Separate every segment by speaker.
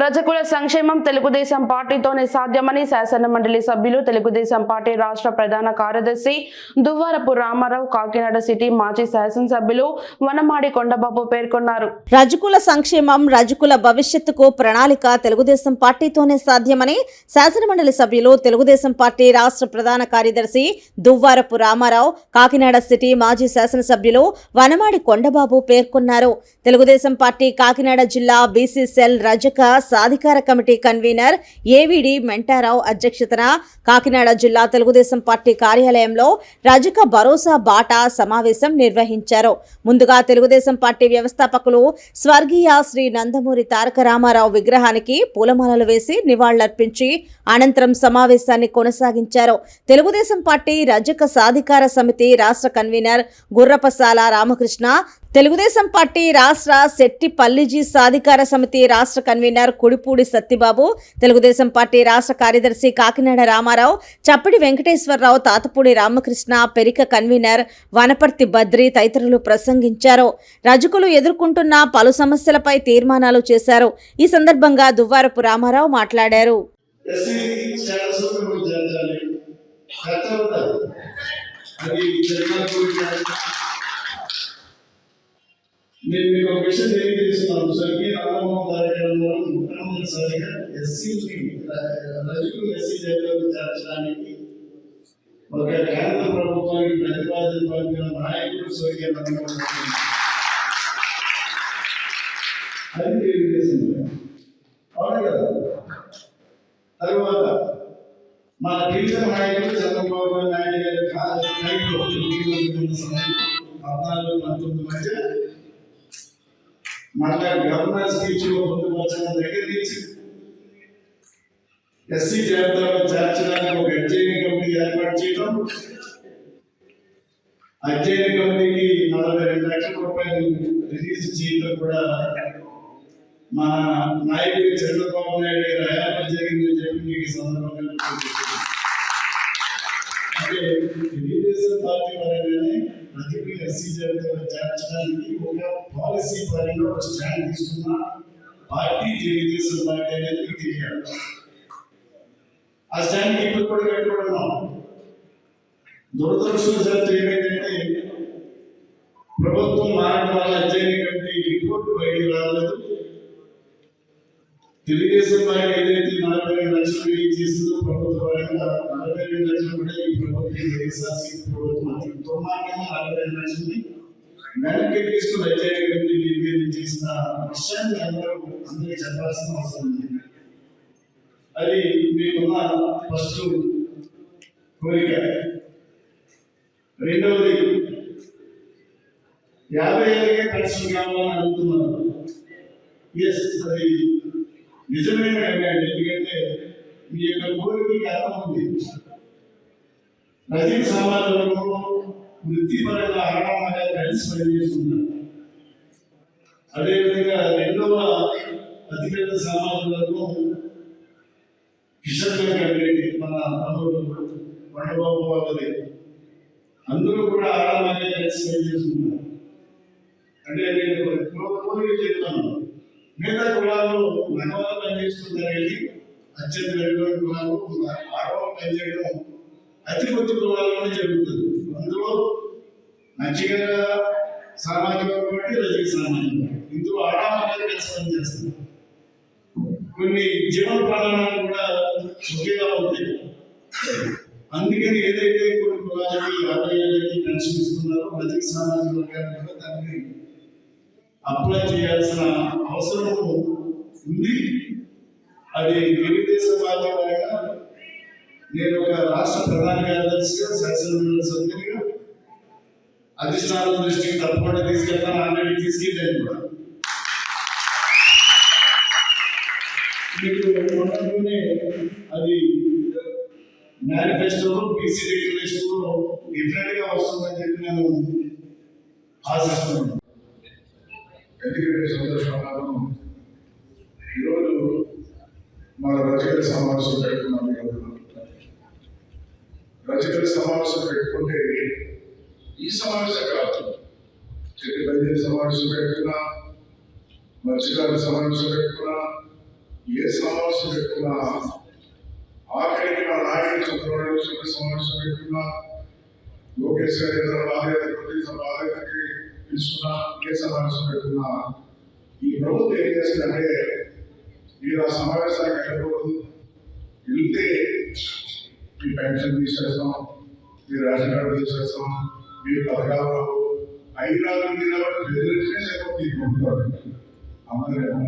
Speaker 1: రజకుల సంక్షేమం తెలుగుదేశం పార్టీతోనే సాధ్యమని శాసన మండలి సభ్యులు తెలుగుదేశం పార్టీ రాష్ట్ర ప్రధాన కార్యదర్శి దువ్వారపు రామారావు కాకినాడ సిటీ మాజీ శాసనసభ్యులు వనమాడి కొండబాబు పేర్కొన్నారు.
Speaker 2: రజకుల సంక్షేమం రజకుల భవిష్యత్తుకు ప్రణాళిక తెలుగుదేశం పార్టీతోనే సాధ్యమని శాసనమండలి సభ్యులు తెలుగుదేశం పార్టీ రాష్ట్ర ప్రధాన కార్యదర్శి దువ్వారపు రామారావు కాకినాడ సిటీ మాజీ శాసనసభ్యులు వనమాడి కొండబాబు పేర్కొన్నారు. తెలుగుదేశం పార్టీ కాకినాడ జిల్లా బీసీ సెల్ రజక సాధికార కమిటీ కన్వీనర్ ఏవిడి మెంటారావు అధ్యక్షతన కాకినాడ జిల్లా తెలుగుదేశం పార్టీ కార్యాలయంలో రజక భరోసా బాటా సమావేశం నిర్వహించారు. ముందుగా తెలుగుదేశం పార్టీ వ్యవస్థాపకులు స్వర్గీయ శ్రీ నందమూరి తారక రామారావు విగ్రహానికి పూలమాలలు వేసి నివాళులర్పించి అనంతరం సమావేశాన్ని కొనసాగించారు. తెలుగుదేశం పార్టీ రజక సాధికార సమితి రాష్ట్ర కన్వీనర్ గుర్రపసాల రామకృష్ణ తెలుగుదేశం పార్టీ రాష్ట్ర శెట్టి పల్లిజీ సాధికార సమితి రాష్ట్ర కన్వీనర్ కుడిపూడి సత్తిబాబు తెలుగుదేశం పార్టీ రాష్ట్ర కార్యదర్శి కాకినాడ రామారావు చప్పిడి వెంకటేశ్వరరావు తాతపూడి రామకృష్ణ పెరిక కన్వీనర్ వనపర్తి బద్రి తదితరులు ప్రసంగించారు. రజకులు ఎదుర్కొంటున్న పలు సమస్యలపై తీర్మానాలు చేశారు. ఈ సందర్భంగా దువ్వారపు రామారావు మాట్లాడారు.
Speaker 3: నేను మీకు ఒక విషయం తెలియజేస్తున్నాను స్వర్గీయ రామమోహన్ కార్యక్రమంలో మొట్టమొదటిసారిగా ఎస్సీని రజకులు ఎస్సీ జాబితాలో చేర్చడానికి ఒక కేంద్ర ప్రభుత్వానికి ప్రతిపాదన పంపిన నాయకుడు స్వర్గీయ రామమోహన్ గారు. అది తెలుగుదేశం అవును కదా తరువాత మన ప్రీతం నాయకులు చంద్రబాబు నాయుడు గారి టైంలో పద్నాలుగు పంతొమ్మిది మధ్య మళ్ళా గవర్నర్ స్పీచ్లో పొందుపరచడం దగ్గర నుంచి ఎస్సీ జాబితాలో చేర్చడానికి ఒక అధ్యయన కమిటీ ఏర్పాటు చేయడం అధ్యయన కమిటీకి నలభై రెండు లక్షల రూపాయలు రిలీజ్ చేయడం కూడా మా నాయకుడు చంద్రబాబు నాయుడు గారు హయాంలో జరిగిందని చెప్పి మీకు ఈ సందర్భంగా అంటే తెలుగుదేశం పార్టీ పరంగానే ప్రతిభ ఎస్సీ జాబితాలో చేర్చడానికి ఒక పాలసీ పరంగా ఒక స్టాండ్ తీసుకున్న పార్టీ తెలుగుదేశం పార్టీ అనేది మీకు తెలియాలి ఆ స్టాండ్ ఇప్పుడు కూడా కట్టుకున్నాం దురదృష్టవశాత్తు ఏమైందంటే ప్రభుత్వం మారడం వల్ల అధ్యయన కమిటీ రిపోర్ట్ బయటకు రాలేదు తెలుగుదేశం పార్టీ ఏదైతే నలభై రెండు లక్షలు రిలీజ్ చేసిందో ప్రభుత్వ పరంగా నలభై రెండు లక్షలు కూడా ఈ ప్రభుత్వం వైఎస్ఆర్సీ ప్రభుత్వం దుర్మార్గంగా నలభై రెండు లక్షలని వెనక్కి తీసుకుని అధ్యయన కమిటీ చేసిన విషయాన్ని అందరూ అందరికీ చెప్పాల్సిన అవసరం ఉంది. అది మీకున్న ఫస్ట్ కోరిక. రెండవది యాభై ఏళ్ళకే పెన్షన్ కావాలని అడుగుతున్నారు. ఎస్ అది నిజమైన డిమాండ్ ఎందుకంటే మీ యొక్క కోరికకి అర్థం ఉంది. ప్రతి సమాజంలో వృత్తిపరంగా ఆరామంగా కలిసి పనిచేస్తున్నారు. అదేవిధంగా రెండవ అతిపెద్ద సమాజంలో కిషోర్ కమ్యూనిటీ మన తమ్ముడు కొండబాబు వాళ్ళది అందరూ కూడా ఆరామంగా కలిసి పనిచేస్తున్నారు. అంటే నేను కోరిక చెప్తాను. మిగతా కులాలు మగవాళ్ళు పనిచేస్తుంటారండి అత్యంత వెలుగుల కులాలు ఆడవాళ్ళు పనిచేయడం అతి కొద్ది కులాల్లోనే జరుగుతుంది. అందులో మంచిగా సామాజిక కాబట్టి రజక సామాజిక ఇందులో ఆడవాళ్ళు కలిసి పనిచేస్తుంది కొన్ని జీవన ప్రమాణాలు కూడా ఒకేలా ఉంటాయి. అందుకని ఏదైతే కొన్ని కులాలకి యాభై ఏళ్ళకి పెన్షన్ ఇస్తున్నారో రజక సామాజిక వర్గాలు కూడా దాన్ని అప్లై చేయాల్సిన అవసరం ఉంది. అది తెలుగుదేశం పార్టీ పరంగా నేను ఒక రాష్ట్ర ప్రధాన కార్యదర్శిగా శాసనమండలి సభ్యునిగా అధిష్టానం దృష్టికి తప్పకుండా తీసుకెళ్తాను. ఆల్రెడీ తీసుకెళ్ళాను కూడా. మీకు అది మేనిఫెస్టోలో బీసీ డిక్లరేషన్లో డిఫరెంట్గా వస్తుందని చెప్పి నేను ఆశిస్తున్నాను.
Speaker 4: ఎందుకంటే సంతోషం ఈరోజు మన రచయిత సమావేశం పెట్టుకున్నాం రచయిత సమావేశం పెట్టుకుంటే ఈ సమావేశం కాదు చెట్టు బయలు సమావేశం పెట్టుకున్నా మత్స్యకారుల సమావేశం పెట్టుకున్నా ఏ సమావేశం పెట్టుకున్నా ఆఖరికి మా నాయకుడు చంద్రబాబు చిన్న సమావేశం పెట్టుకున్నా లోకేష్ గారి ఇతర బాధ్యత ప్రతి బాధ్యతకి తీసుకున్నా ఏ సమావేశం పెట్టుకున్నా ఈ ప్రభుత్వం ఏం చేస్తుందంటే మీరు ఆ సమావేశానికి వెళ్ళకూడదు వెళ్తే మీ పెన్షన్ తీసేస్తాం మీ రేషన్ కార్డు తీసేస్తాం మీ పథకాలు అయినా మీద బెదిరించే లేకపోతే తీసుకుంటారు అమ్మలేము.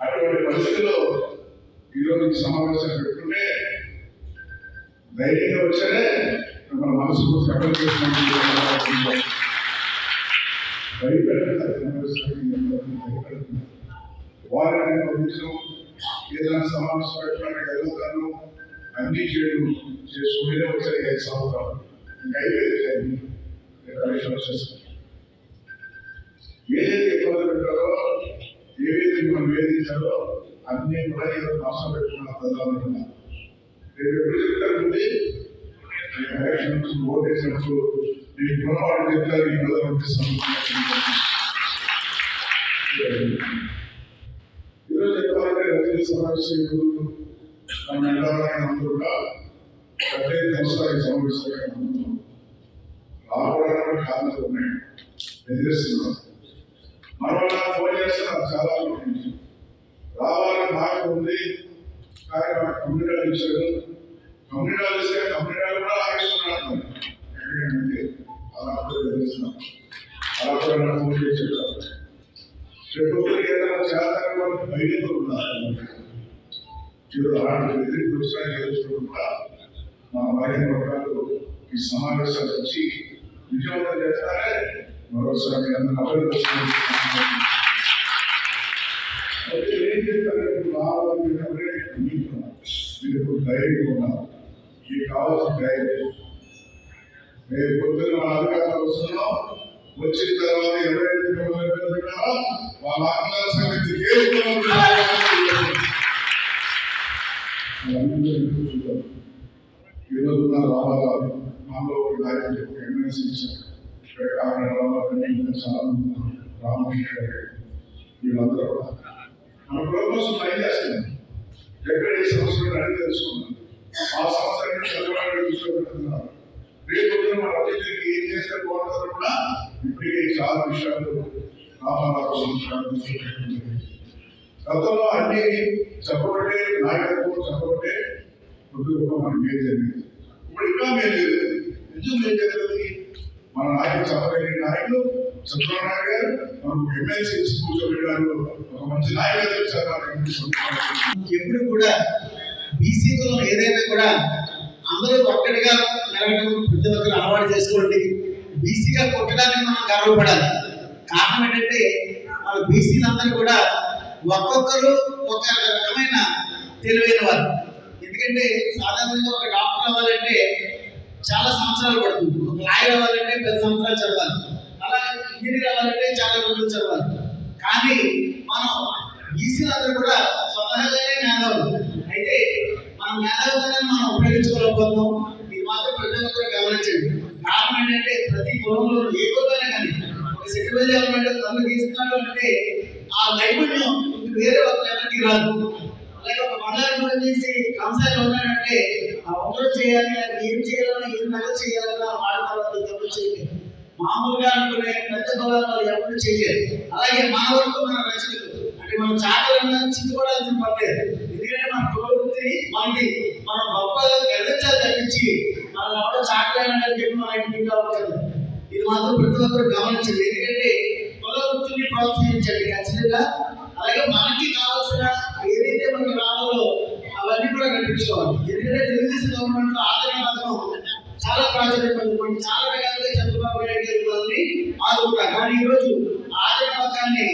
Speaker 4: అటువంటి పరిస్థితుల్లో ఈరోజు ఈ సమావేశం పెట్టుకుంటే ధైర్యంగా వచ్చారే. మన మనసు కట్టలు చేసుకుంటున్నారు వారిని పంపించడం ఏదైనా సమావేశం పెట్టడానికి వెళ్తాను అన్ని చేయడం చేసుకుంటూనే వచ్చాయి ఐదు సంవత్సరాలు ఇంకా అయిపోయింది కమిషన్ ఏదైతే ఇబ్బంది పెట్టారో మనం వేధించారో అన్నీ కూడా ఏదో మాసం పెట్టుకున్న ప్రధానమంత్రి రేపు ఎప్పుడు చెప్తారు గుణవాడు ఈ ప్రధానమంత్రి ఈరోజు చెప్పాలంటే రైతు మన కూడా పెద్ద తెలుస్తాయి సమావేశాలు రావడానికి కారణాలు ఉన్నాయి. ఎదిరిస్తున్నాం. మరొక ఫోన్ చేస్తున్నారు చాలా రావాలని ఉంది. కానీ నాకు కమ్యూనిటీ ఇచ్చారు. కమ్యూనిటీ కూడా ఆగిస్తున్నారు రేపు ఏదైనా చేతన వాళ్ళకి బయటకు ఉన్నారు మీరు అలాంటి ఎదురు వ్యవసాయం చేసుకుంటా మా మహిళ వర్గాలు ఈ సమావేశాలు వచ్చి విజయవంతం చేస్తారే మరోసారి అందరూ అభినందిస్తున్నాను. అయితే ఏం చెప్తారంటే రావాలి మీరు ఎవరైనా మీకున్నారు. మీరు ఇప్పుడు ధైర్యంగా ఉన్నారు మీకు కావాల్సిన ధైర్యం మేము పొద్దున్న మా అధికారులు వస్తున్నాం వచ్చిన తర్వాత ఎవరైతే మిమ్మల్ని ఇబ్బంది పెట్టారో వాళ్ళ సంగతి ఈరోజు నా రావాలి మాలో ఒక నాయకుడు ఎమ్మెల్సీ ఇచ్చారు రావాలి చాలా మంది రామకృష్ణ గారు వీళ్ళందరూ కూడా మన ఎక్కడ ఏ సమస్యలు అడిగి తెలుసుకున్నాం ఆ సమస్యలను చదవడానికి తీసుకుంటున్నారు రేపు మన ఏం చేస్తే బాగుంటుందో కూడా ఇప్పటికే చాలా విషయాలు రామారావు గతంలో అన్ని చెప్పబట్టే నాయకత్వం చెప్పబట్టే ఉద్యోగం మనకి మేలు జరిగింది. ఇప్పుడు ఇంకా మేము జరిగింది ఎందుకు ఏం జరుగుతుంది? మన నాయకులు చెప్పగలిగిన నాయకులు చంద్రబాబు నాయుడు గారు మనకు ఎమ్మెల్సీ కూర్చోబెట్టారు. ఒక మంచి నాయకత్వం
Speaker 5: ఎప్పుడు కూడా బీసీ కులం ఏదైనా కూడా అందరూ ఒక్కటిగా నిలవడం ప్రతి ఒక్కరు అలవాటు చేసుకోండి. బీసీగా పుట్టడానికి మనం గర్వపడాలి. కారణం ఏంటంటే వాళ్ళ బీసీలందరూ కూడా ఒక్కొక్కరు ఒక రకమైన తెలివైన వారు. ఎందుకంటే సాధారణంగా ఒక డాక్టర్ అవ్వాలంటే చాలా సంవత్సరాలు పడుతుంది. ఒక లాయర్ అవ్వాలంటే పది సంవత్సరాలు చదవాలి. అలా ఇంజనీర్ అవ్వాలంటే చాలా రోజులు చదవాలి. కానీ మనం బీసీలందరూ కూడా గవర్నమెంట్ గీస్తున్నాడు అంటే ఆ నైపుణ్యం వేరే ఒక ఎవరికి రాదు. అలాగే ఒక బంగారు కూడా చేసి కంసాలు ఉన్నాడంటే ఆ వంగలు చేయాలి అది ఏం చేయాలన్నా ఏం నగ చేయాలన్నా వాళ్ళ తర్వాత తప్పు చేయలేదు. మామూలుగా అనుకునే పెద్ద పొలాలు ఎవరు చేయలేదు. అలాగే మన వరకు మన రచనలు అంటే మనం చాకలన్నా చిక్కుపడాల్సిన పర్లేదు ఎందుకంటే మన ప్రవృత్తిని మనకి మన గొప్ప గెలిచాలి తగ్గించి మనం ఎవడో చాకలేనని చెప్పి మన ఇంటికి అవ్వలేదు ఇది మాత్రం ప్రతి ఒక్కరు గమనించండి. ఎందుకంటే ప్రోత్సహించండి ఖచ్చితంగా. అలాగే మనకి కావాల్సిన ఏదైతే మనకి రావాలో అవన్నీ కూడా కనిపించుకోవాలి ఎందుకంటే తెలుగుదేశం గవర్నమెంట్ ఆదరణ పథకం చాలా ప్రాచుర్యం పొందుకోండి. చాలా రకాలుగా చంద్రబాబు నాయుడు గారు వాళ్ళని ఆదుకున్నారు కానీ ఈరోజు ఆదరణ పథకాన్ని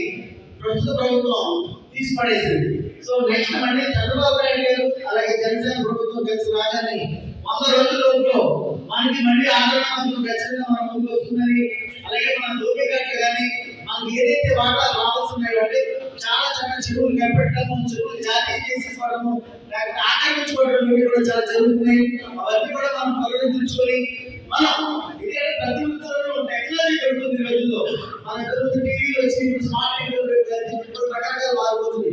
Speaker 5: ప్రస్తుత ప్రభుత్వం తీసి పడేసింది సో నెక్స్ట్ మళ్ళీ చంద్రబాబు నాయుడు గారు అలాగే జనసేన ప్రభుత్వం కలిసి రాగానే వంద రోజుల్లో మనకి మళ్ళీ ఆదరణ పథకం ఖచ్చితంగా మన ముందు వస్తుందని అలాగే మన దోపికట్లు కానీ ఏదైతే వాటాలు రావాల్సినాయో అంటే చాలా చాలా చెరువులు కనిపెట్టడము చెరువులు జాతీయ చేసేసుకోవడము లేకపోతే ఆక్రమించుకోవడం కూడా చాలా జరుగుతున్నాయి. అవన్నీ కూడా మనం పరిగణించుకొని మనం ఇదే ప్రతి ఒక్కరు టెక్నాలజీ పెరుగుతుంది రోజుల్లో. మన ఎదురు టీవీలు వచ్చి స్మార్ట్ టీవీలు రకరకాల మారిపోతుంది.